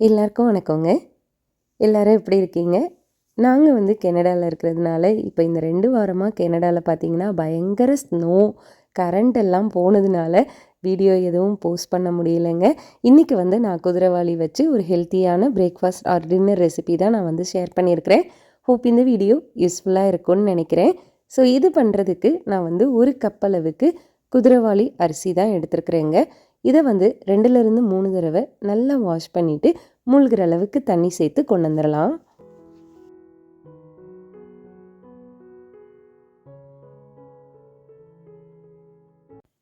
எல்லாருக்கும் வணக்கங்க. எல்லாரும் எப்படி இருக்கீங்க? நாங்கள் வந்து கெனடாவில் இருக்கிறதுனால இப்போ இந்த ரெண்டு வாரமாக கெனடாவில் பார்த்தீங்கன்னா பயங்கர ஸ்னோ கரண்ட் எல்லாம் போனதுனால வீடியோ எதுவும் போஸ்ட் பண்ண முடியலைங்க. இன்றைக்கி வந்து நான் குதிரைவாளி வச்சு ஒரு ஹெல்த்தியான பிரேக்ஃபாஸ்ட் ஆர் டின்னர் ரெசிபி தான் நான் வந்து ஷேர் பண்ணியிருக்கிறேன். ஹோப் இந்த வீடியோ யூஸ்ஃபுல்லாக இருக்கும்னு நினைக்கிறேன். ஸோ இது பண்ணுறதுக்கு நான் வந்து ஒரு கப் அளவுக்கு குதிரைவாளி அரிசி தான் எடுத்துருக்குறேங்க. இதை வந்து ரெண்டுலேருந்து மூணு தடவை நல்லா வாஷ் பண்ணிவிட்டு மூழ்கிற அளவுக்கு தண்ணி சேர்த்து கொண்டு வந்துடலாம்.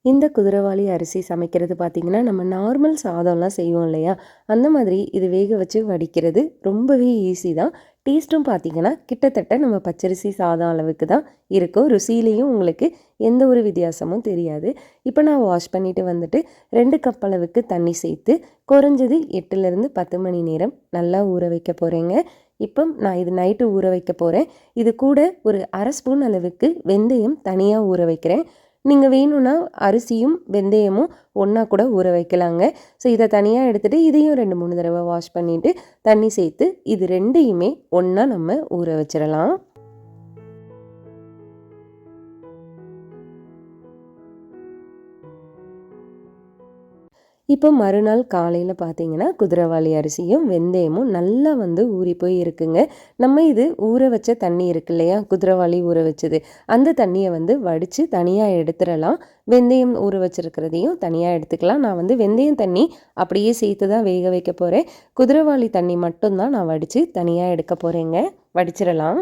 இந்த குதிரைவாளி அரிசி சமைக்கிறது பார்த்திங்கன்னா நம்ம நார்மல் சாதம்லாம் செய்வோம் இல்லையா? அந்த மாதிரி இது வேக வச்சு வடிக்கிறது ரொம்பவே ஈஸி தான். டேஸ்ட்டும் பார்த்திங்கன்னா கிட்டத்தட்ட நம்ம பச்சரிசி சாதம் அளவுக்கு தான் இருக்கும். ருசியிலையும் உங்களுக்கு எந்த ஒரு வித்தியாசமும் தெரியாது. இப்போ நான் வாஷ் பண்ணிவிட்டு வந்துட்டு ரெண்டு கப் அளவுக்கு தண்ணி சேர்த்து குறைஞ்சது எட்டுலேருந்து பத்து மணி நேரம் நல்லா ஊற வைக்க போகிறேங்க இப்போ நான் இது நைட்டு ஊற வைக்க போகிறேன் இது கூட ஒரு அரை ஸ்பூன் அளவுக்கு வெந்தயம் தனியாக ஊற வைக்கிறேன். நீங்கள் வேணும்னா அரிசியும் வெந்தயமும் ஒன்றா கூட ஊற வைக்கலாங்க. ஸோ இதை தனியாக எடுத்துகிட்டு இதையும் ரெண்டு மூணு தடவை வாஷ் பண்ணிவிட்டு தண்ணி சேர்த்து இது ரெண்டையுமே ஒன்றா நம்ம ஊற வச்சிடலாம் இப்போ மறுநாள் காலையில் பார்த்தீங்கன்னா குதிரைவாளி அரிசியும் வெந்தயமும் நல்லா வந்து ஊறி போய் இருக்குங்க. நம்ம இது ஊற வச்ச தண்ணி இருக்கு இல்லையா? குதிரைவாளி ஊற வச்சது. அந்த தண்ணியை வந்து வடித்து தனியாக எடுத்துடலாம். வெந்தயம் ஊற வச்சுருக்கிறதையும் தனியாக எடுத்துக்கலாம். நான் வந்து வெந்தயம் தண்ணி அப்படியே சேர்த்து தான் வேக வைக்க போகிறேன் குதிரைவாளி தண்ணி மட்டும்தான் நான் வடித்து தனியாக எடுக்க போகிறேங்க வடிச்சிடலாம்.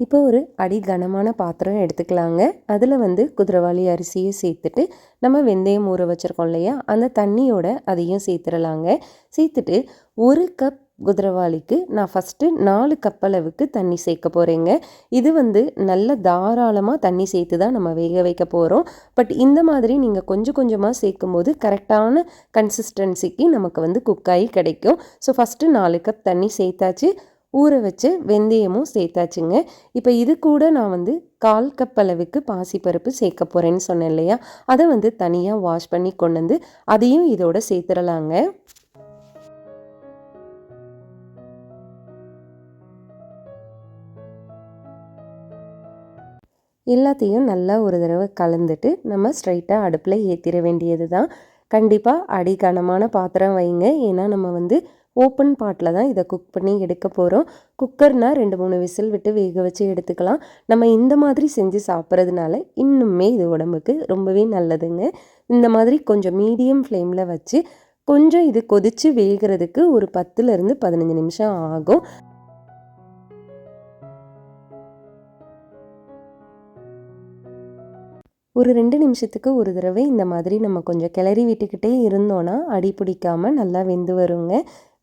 இப்போ ஒரு அடி கனமான பாத்திரம் எடுத்துக்கலாங்க. அதில் வந்து குதிரவாளி அரிசியை சேர்த்துட்டு நம்ம வெந்தயம் ஊற வச்சுருக்கோம் இல்லையா? அந்த தண்ணியோட அதையும் சேர்த்துடலாங்க சேர்த்துட்டு ஒரு கப் குதிரவாளிக்கு நான் ஃபஸ்ட்டு நாலு கப் அளவுக்கு தண்ணி சேர்க்க போகிறேங்க இது வந்து நல்ல தாராளமாக தண்ணி சேர்த்து தான் நம்ம வேக வைக்க போகிறோம் பட் இந்த மாதிரி நீங்கள் கொஞ்சம் கொஞ்சமாக சேர்க்கும் போது கரெக்டான கன்சிஸ்டன்சிக்கு நமக்கு வந்து குக்காகி கிடைக்கும். ஸோ ஃபஸ்ட்டு நாலு கப் தண்ணி சேர்த்தாச்சு. ஊற வச்சு வெந்தயமும் சேர்த்தாச்சுங்க. இப்போ இது கூட நான் வந்து கால் கப் அளவுக்கு பாசிப்பருப்பு சேர்க்க போகிறேன்னு சொன்னேன் இல்லையா? அதை வந்து தனியாக வாஷ் பண்ணி கொண்டு வந்து அதையும் இதோட சேர்த்துடலாங்க எல்லாத்தையும் நல்லா ஒரு தடவை கலந்துட்டு நம்ம ஸ்ட்ரைட்டாக அடுப்பில் ஏற்றிட வேண்டியது தான் கண்டிப்பாக அடி கனமான பாத்திரம் வைங்க. ஏன்னா நம்ம வந்து ஓப்பன் பாட்டில் தான் இதை குக் பண்ணி எடுக்க போகிறோம். குக்கர்னால் ரெண்டு மூணு விசில் விட்டு வேக வச்சு எடுத்துக்கலாம். நம்ம இந்த மாதிரி செஞ்சு சாப்பிட்றதுனால இன்னுமே இது உடம்புக்கு ரொம்பவே நல்லதுங்க. இந்த மாதிரி கொஞ்சம் மீடியம் ஃப்ளேமில் வச்சு கொஞ்சம் இது கொதித்து வேகிறதுக்கு ஒரு பத்துலேருந்து பதினஞ்சு நிமிஷம் ஆகும். ஒரு ரெண்டு நிமிஷத்துக்கு ஒரு தடவை இந்த மாதிரி நம்ம கொஞ்சம் கிளறி விட்டுக்கிட்டே இருந்தோன்னா அடி பிடிக்காமல் நல்லா வெந்து வருங்க.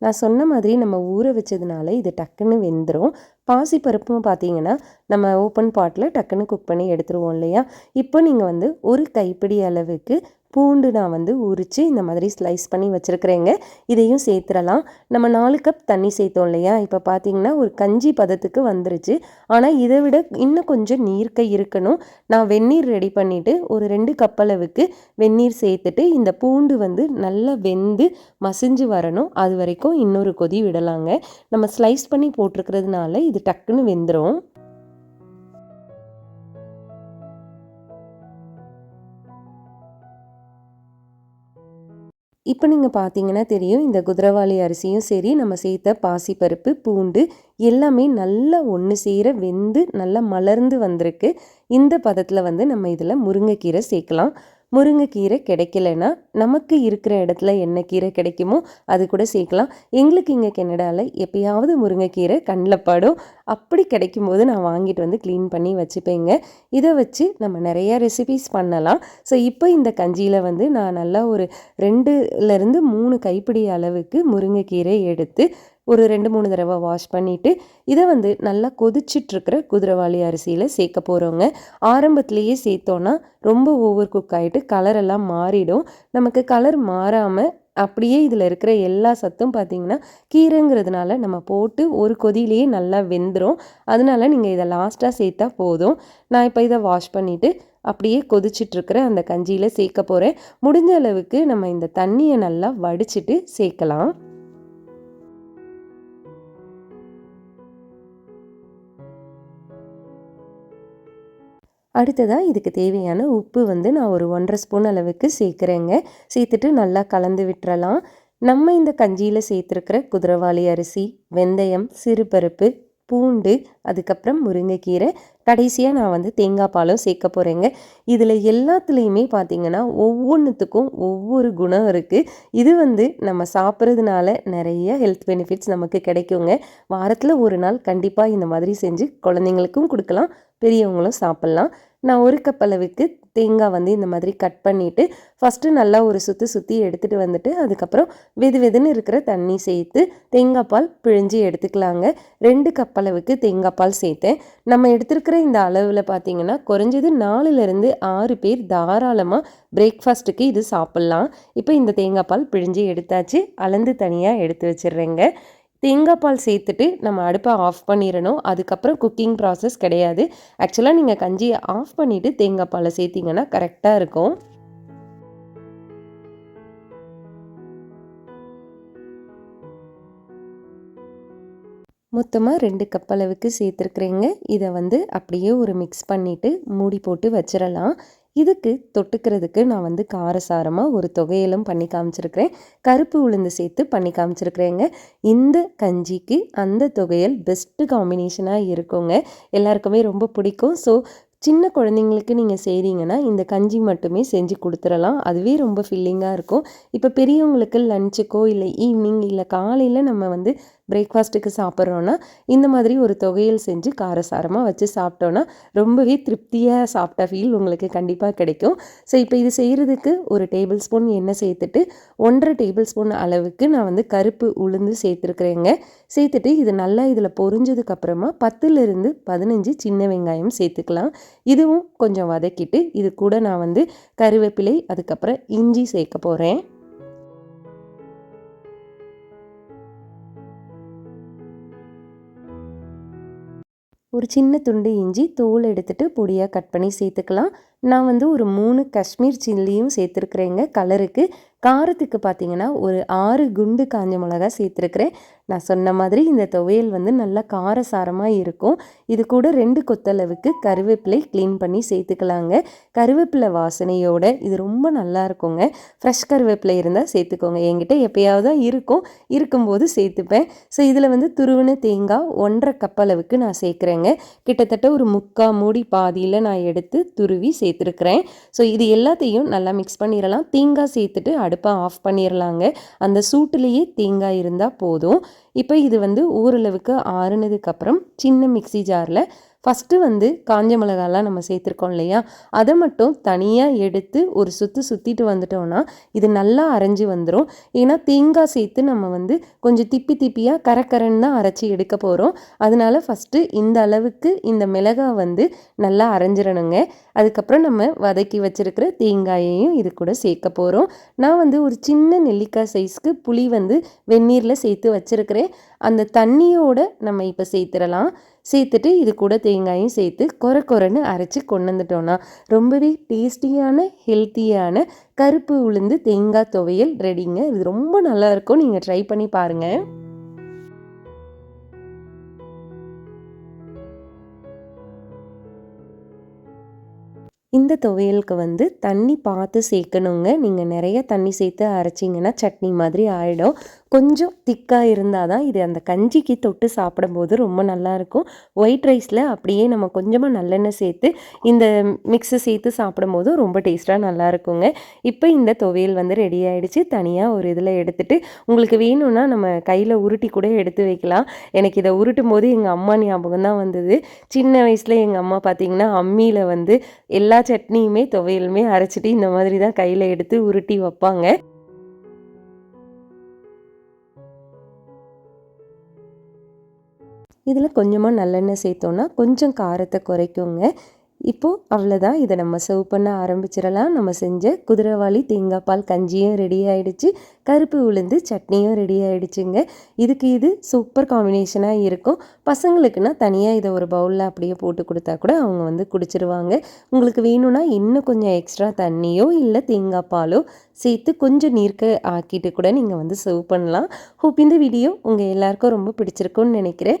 நான் சொன்ன மாதிரி நம்ம ஊற வச்சதுனால இது டக்குன்னு வெந்துடும் பாசி பருப்பும் பார்த்தீங்கன்னா நம்ம ஓப்பன் பாட்டில் டக்குன்னு குக் பண்ணி எடுத்துருவோம் இல்லையா? இப்போ நீங்கள் வந்து ஒரு கைப்பிடி அளவுக்கு பூண்டு நான் வந்து உரித்து இந்த மாதிரி ஸ்லைஸ் பண்ணி வச்சுருக்கிறேங்க. இதையும் சேர்த்துடலாம். நம்ம நாலு கப் தண்ணி சேர்த்தோம் இல்லையா? இப்போ பார்த்தீங்கன்னா ஒரு கஞ்சி பதத்துக்கு வந்துருச்சு. ஆனால் இதை விட இன்னும் கொஞ்சம் நீர்க்கை இருக்கணும். நான் வெந்நீர் ரெடி பண்ணிவிட்டு ஒரு ரெண்டு கப் அளவுக்கு வெந்நீர் சேர்த்துட்டு இந்த பூண்டு வந்து நல்லா வெந்து மசிஞ்சு வரணும். அது வரைக்கும் இன்னொரு கொதி விடலாங்க. நம்ம ஸ்லைஸ் பண்ணி போட்டிருக்கிறதுனால இது டக்குன்னு வெந்துடும் இப்போ நீங்கள் பார்த்தீங்கன்னா தெரியும் இந்த குதிரவாளி அரிசியும் சரி நம்ம சேர்த்த பாசிப்பருப்பு பூண்டு எல்லாமே நல்லா ஒன்று சேர வெந்து நல்லா மலர்ந்து வந்திருக்கு. இந்த பதத்தில் வந்து நம்ம இதில் முருங்கைக்கீரை சேர்க்கலாம். முருங்கைக்கீரை கிடைக்கலன்னா நமக்கு இருக்கிற இடத்துல என்ன கீரை கிடைக்குமோ அது கூட சேர்க்கலாம். எங்களுக்கு இங்கே கெனடாவில் எப்பயாவது முருங்கைக்கீரை கண்ணில் படும். அப்படி கிடைக்கும்போது நான் வாங்கிட்டு வந்து க்ளீன் பண்ணி வச்சுப்பேங்க இதை வச்சு நம்ம நிறையா ரெசிபிஸ் பண்ணலாம். ஸோ இப்போ இந்த கஞ்சியில் வந்து நான் நல்லா ஒரு ரெண்டுலேருந்து மூணு கைப்பிடி அளவுக்கு முருங்கைக்கீரை எடுத்து ஒரு ரெண்டு மூணு தடவை வாஷ் பண்ணிவிட்டு இதை வந்து நல்லா கொதிச்சிட்ருக்கிற குதிரைவாளி அரிசியில் சேர்க்க போகிறோங்க ஆரம்பத்துலேயே சேர்த்தோன்னா ரொம்ப ஓவர் குக் ஆகிட்டு கலரெல்லாம் மாறிடும். நமக்கு கலர் மாறாமல் அப்படியே இதில் இருக்கிற எல்லா சத்தும் பார்த்திங்கன்னா கீரைங்கிறதுனால நம்ம போட்டு ஒரு கொதியிலேயே நல்லா வெந்துடும் அதனால நீங்கள் இதை லாஸ்ட்டாக சேர்த்தா போதும். நான் இப்போ இதை வாஷ் பண்ணிவிட்டு அப்படியே கொதிச்சிட்ருக்கிற அந்த கஞ்சியில் சேர்க்க போகிறேன் முடிஞ்ச அளவுக்கு நம்ம இந்த தண்ணியை நல்லா வடிச்சிட்டு சேர்க்கலாம். அடுத்ததாக இதுக்கு தேவையான உப்பு வந்து நான் ஒரு ஒன்றரை ஸ்பூன் அளவுக்கு சேர்க்குறேங்க. சேர்த்துட்டு நல்லா கலந்து விட்டுறலாம். நம்ம இந்த கஞ்சியில் சேர்த்துருக்கிற குதிரவாளி அரிசி வெந்தயம் சிறுபருப்பு பூண்டு அதுக்கப்புறம் முருங்கைக்கீரை. கடைசியாக நான் வந்து தேங்காய் பாலும் சேர்க்க போகிறேங்க இதில் எல்லாத்துலேயுமே பார்த்திங்கன்னா ஒவ்வொன்றுத்துக்கும் ஒவ்வொரு குணம் இருக்குது இது வந்து நம்ம சாப்பிட்றதுனால நிறைய ஹெல்த் பெனிஃபிட்ஸ் நமக்கு கிடைக்குங்க. வாரத்தில் ஒரு நாள் கண்டிப்பாக இந்த மாதிரி செஞ்சு குழந்தைங்களுக்கும் கொடுக்கலாம் பெரியவங்களும் சாப்பிட்லாம். நான் ஒரு கப் அளவுக்கு தேங்காய் வந்து இந்த மாதிரி கட் பண்ணிவிட்டு ஃபஸ்ட்டு நல்லா ஒரு சுற்றி சுற்றி எடுத்துகிட்டு வந்துட்டு அதுக்கப்புறம் வெது வெதுன்னு இருக்கிற தண்ணி சேர்த்து தேங்காய் பால் பிழிஞ்சு எடுத்துக்கலாங்க. ரெண்டு கப் அளவுக்கு தேங்காய் பால் சேர்த்தேன். நம்ம எடுத்துருக்கிற இந்த அளவில் பார்த்தீங்கன்னா குறைஞ்சது நாலுலேருந்து ஆறு பேர் தாராளமாக பிரேக்ஃபாஸ்ட்டுக்கு இது சாப்பிட்லாம். இப்போ இந்த தேங்காய் பால் பிழிஞ்சு எடுத்தாச்சு. அளந்து தனியாக எடுத்து வச்சிடுறேங்க. தேங்காய் பால் சேர்த்துட்டு நம்ம அடுப்பை ஆஃப் பண்ணிடணும். அதுக்கப்புறம் குக்கிங் ப்ராசஸ் கிடையாது. ஆக்சுவலாக நீங்கள் கஞ்சியை ஆஃப் பண்ணிவிட்டு தேங்காய் பாலை சேர்த்திங்கன்னா கரெக்டாக இருக்கும். மொத்தமாக ரெண்டு கப் அளவுக்கு சேர்த்துருக்குறேங்க. இதை வந்து அப்படியே ஒரு மிக்ஸ் பண்ணிவிட்டு மூடி போட்டு வச்சிடலாம். இதுக்கு தொட்டுக்கிறதுக்கு நான் வந்து காரசாரமாக ஒரு தொகையிலும் பண்ணி காமிச்சிருக்கிறேன். கருப்பு உளுந்து சேர்த்து பண்ணி காமிச்சிருக்கிறேங்க. இந்த கஞ்சிக்கு அந்த தொகையல் பெஸ்ட்டு காம்பினேஷனாக இருக்குங்க. எல்லாருக்குமே ரொம்ப பிடிக்கும். ஸோ சின்ன குழந்தைங்களுக்கு நீங்கள் செய்கிறீங்கன்னா இந்த கஞ்சி மட்டுமே செஞ்சு கொடுத்துடலாம். அதுவே ரொம்ப ஃபில்லிங்காக இருக்கும். இப்போ பெரியவங்களுக்கு லஞ்சுக்கோ இல்லை ஈவினிங் இல்லை காலையில் நம்ம வந்து பிரேக்ஃபாஸ்ட்டுக்கு சாப்பிட்றோன்னா இந்த மாதிரி ஒரு தொகையில் செஞ்சு காரசாரமாக வச்சு சாப்பிட்டோன்னா ரொம்பவே திருப்தியாக சாப்பிட்ட ஃபீல் உங்களுக்கு கண்டிப்பாக கிடைக்கும். ஸோ இப்போ இது செய்கிறதுக்கு ஒரு டேபிள் ஸ்பூன் எண்ணெய் சேர்த்துட்டு ஒன்றரை டேபிள் ஸ்பூன் அளவுக்கு நான் வந்து கருப்பு உளுந்து சேர்த்துருக்குறேங்க. சேர்த்துட்டு இது நல்லா இதில் பொரிஞ்சதுக்கப்புறமா பத்துலேருந்து பதினஞ்சு சின்ன வெங்காயம் சேர்த்துக்கலாம். இதுவும் கொஞ்சம் வதக்கிட்டு இது கூட நான் வந்து கருவேப்பிலை அதுக்கப்புறம் இஞ்சி சேர்க்க போகிறேன் ஒரு சின்ன துண்டு இஞ்சி தோல் எடுத்துகிட்டு பொடியாக கட் பண்ணி சேர்த்துக்கலாம். நான் வந்து ஒரு மூணு காஷ்மீர் சில்லியும் சேர்த்துருக்குறேங்க கலருக்கு. காரத்துக்கு பார்த்தீங்கன்னா ஒரு ஆறு குண்டு காஞ்ச மிளகா சேர்த்துருக்குறேன். நான் சொன்ன மாதிரி இந்த துவையல் வந்து நல்லா காரசாரமாக இருக்கும். இது கூட ரெண்டு கொத்தளவுக்கு கருவேப்பிலை க்ளீன் பண்ணி சேர்த்துக்கலாங்க. கருவேப்பிலை வாசனையோட இது ரொம்ப நல்லா இருக்குங்க. ஃப்ரெஷ் கருவேப்பிலை இருந்தால் சேர்த்துக்கோங்க. என்கிட்ட எப்பயாவது தான் இருக்கும். இருக்கும்போது சேர்த்துப்பேன். ஸோ இதில் வந்து துருவின தேங்காய் ஒன்றரை கப் அளவுக்கு நான் சேர்க்குறேங்க. கிட்டத்தட்ட ஒரு முக்கா மூடி பாதியில் நான் எடுத்து துருவி சேர்த்துருக்குறேன். ஸோ இது எல்லாத்தையும் நல்லா மிக்ஸ் பண்ணிடலாம். தேங்காய் சேர்த்துட்டு அடுப்பை ஆஃப் பண்ணிடலாங்க அந்த சூட்டுலேயே தேங்காய் இருந்தால் போதும். இப்போ இது வந்து ஓரளவுக்கு ஆறுனதுக்கப்புறம் சின்ன மிக்சி ஜாரில் ஃபஸ்ட்டு வந்து காஞ்ச மிளகாலாம் நம்ம சேர்த்துருக்கோம் இல்லையா? அதை மட்டும் தனியாக எடுத்து ஒரு சுற்று சுற்றிட்டு வந்துட்டோம்னா இது நல்லா அரைஞ்சி வந்துடும் ஏன்னா தேங்காய் சேர்த்து நம்ம வந்து கொஞ்சம் திப்பி திப்பியாக கரக்கரன்னு தான் அரைச்சி எடுக்க போகிறோம் அதனால ஃபஸ்ட்டு இந்த அளவுக்கு இந்த மிளகாய் வந்து நல்லா அரைஞ்சிடணுங்க அதுக்கப்புறம் நம்ம வதக்கி வச்சுருக்கிற தேங்காயையும் இது கூட சேர்க்க போகிறோம் நான் வந்து ஒரு சின்ன நெல்லிக்காய் சைஸ்க்கு புளி வந்து வெந்நீரில் சேர்த்து வச்சுருக்கிறேன். அந்த தண்ணியோடு நம்ம இப்போ சேர்த்துடலாம் சேர்த்துட்டு இது கூட தேங்காயும் சேர்த்து கொர கொரன்னு அரைச்சி கொண்டு வந்துட்டோன்னா ரொம்பவே டேஸ்டியான ஹெல்த்தியான கருப்பு உளுந்து தேங்காய் துவையல் ரெடிங்க. இது ரொம்ப நல்லாயிருக்கும். நீங்கள் ட்ரை பண்ணி பாருங்கள் இந்த துவையலுக்கு வந்து தண்ணி பார்த்து சேர்க்கணுங்க. நீங்கள் நிறைய தண்ணி சேர்த்து அரைச்சிங்கன்னா சட்னி மாதிரி ஆகிடும் கொஞ்சம் திக்காக இருந்தால் தான் இது அந்த கஞ்சிக்கு தொட்டு சாப்பிடும்போது ரொம்ப நல்லாயிருக்கும். ஒயிட் ரைஸில் அப்படியே நம்ம கொஞ்சமாக நல்லெண்ணெய் சேர்த்து இந்த மிக்ஸை சேர்த்து சாப்பிடும்போது ரொம்ப டேஸ்ட்டாக நல்லாயிருக்குங்க. இப்போ இந்த துவையல் வந்து ரெடி ஆகிடுச்சு தனியாக ஒரு இதில் எடுத்துகிட்டு உங்களுக்கு வேணும்னா நம்ம கையில் உருட்டி கூட எடுத்து வைக்கலாம். எனக்கு இதை உருட்டும் போது எங்கள் அம்மா ஞாபகம் தான் வந்தது. சின்ன வயசில் எங்கள் அம்மா பார்த்திங்கன்னா அம்மியில் வந்து எல்லா சட்னியுமே துவையலுமே அரைச்சிட்டு இந்த மாதிரி தான் கையில் எடுத்து உருட்டி வைப்பாங்க. இதில் கொஞ்சமாக நல்லெண்ணெய் சேர்த்தோன்னா கொஞ்சம் காரத்தை குறைக்குங்க. இப்போது அவ்வளோதான். இதை நம்ம சர்வ் பண்ண ஆரம்பிச்சிடலாம். நம்ம செஞ்ச குதிரைவாளி தேங்காய் பால் கஞ்சியும் ரெடி ஆகிடுச்சு கருப்பு உளுந்து சட்னியும் ரெடி ஆகிடுச்சுங்க இதுக்கு இது சூப்பர் காம்பினேஷனாக இருக்கும். பசங்களுக்குன்னா தனியாக இதை ஒரு பவுலில் அப்படியே போட்டு கொடுத்தா கூட அவங்க வந்து குடிச்சிருவாங்க. உங்களுக்கு வேணும்னா இன்னும் கொஞ்சம் எக்ஸ்ட்ரா தண்ணியோ இல்லை தேங்காய் பாலோ சேர்த்து கொஞ்சம் நீர்க்க ஆக்கிட்டு கூட நீங்கள் வந்து சர்வ் பண்ணலாம். ஹோப் இந்த வீடியோ உங்கள் எல்லாருக்கும் ரொம்ப பிடிச்சிருக்கும்னு நினைக்கிறேன்.